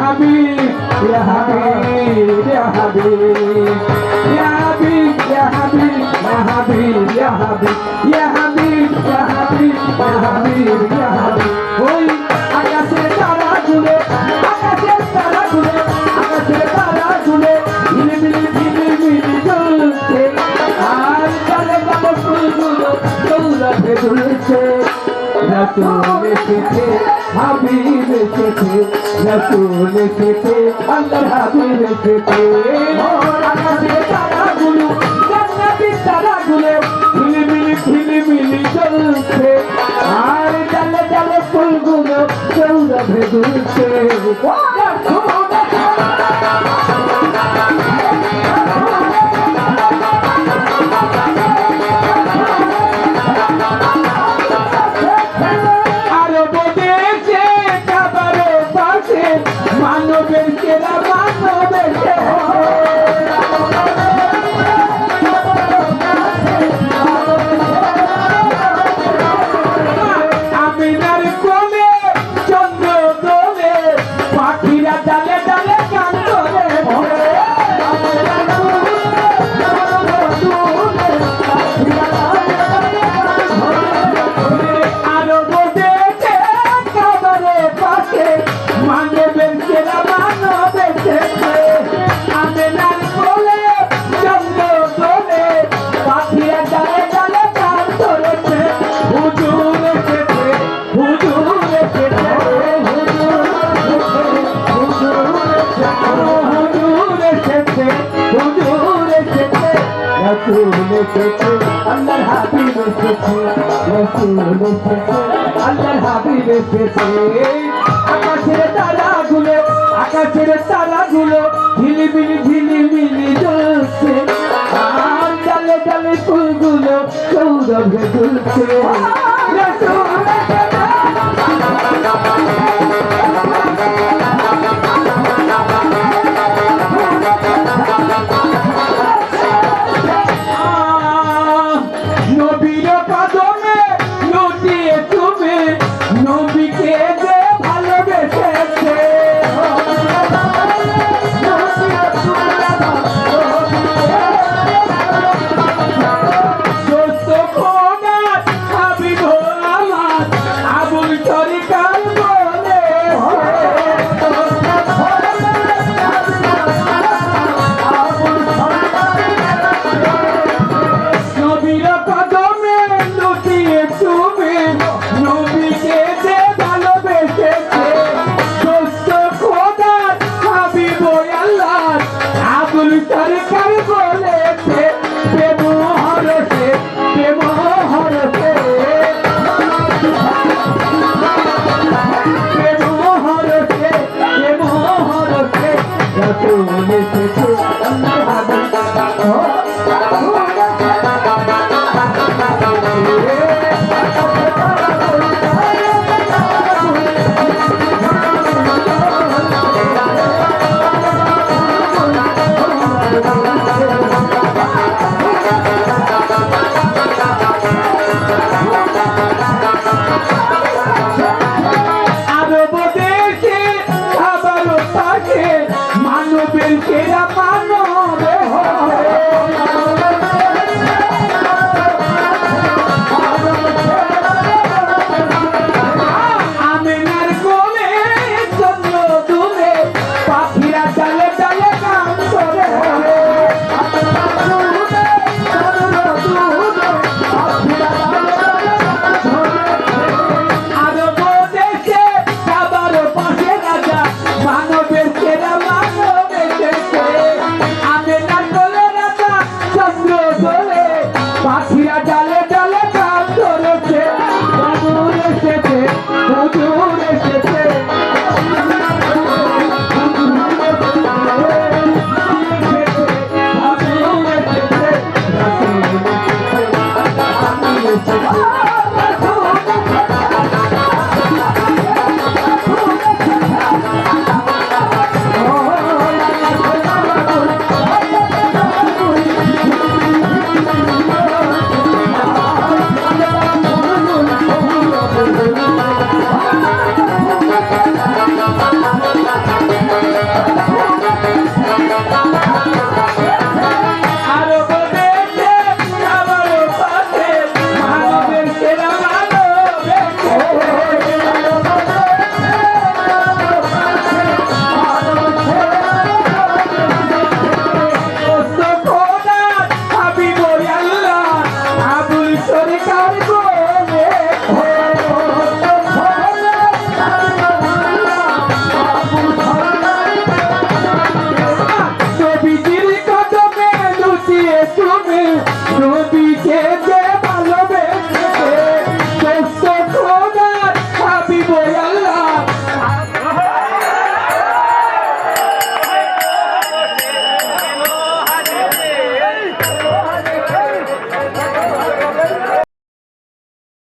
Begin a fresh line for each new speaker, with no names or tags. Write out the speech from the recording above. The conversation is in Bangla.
Habib, Ya Habib, Ya Habib. রাতে বলেছে রাতুন এসেছে হাবিব এসেছে রাতুন এসেছে আল্লাহ হাবিব এসেছে তারাগুলো তারাগুলো ঝিলিমিলি ঝিলিমিলি চলছে আর জালে জালে ফুলগুলো চৌরা ভেদুলছে mano del que da এসেছে আল্লাহর হাবিব এসেছে রসুল এসেছে আল্লাহর হাবিব এসেছে। আকাশের তারাগুলো আকাশের তারাগুলো ঝিলিমিলি ঝিলিমিলি জ্বলছে। আর ডালে ডালে ফুলগুলো সৌরভে ঝুলছে। রসুল আবুল সরকার বলেছে প্রেম হরসে প্রেম হরসে প্রেম হরসে প্রেম হরসে রসুল এসেছে আল্লাহ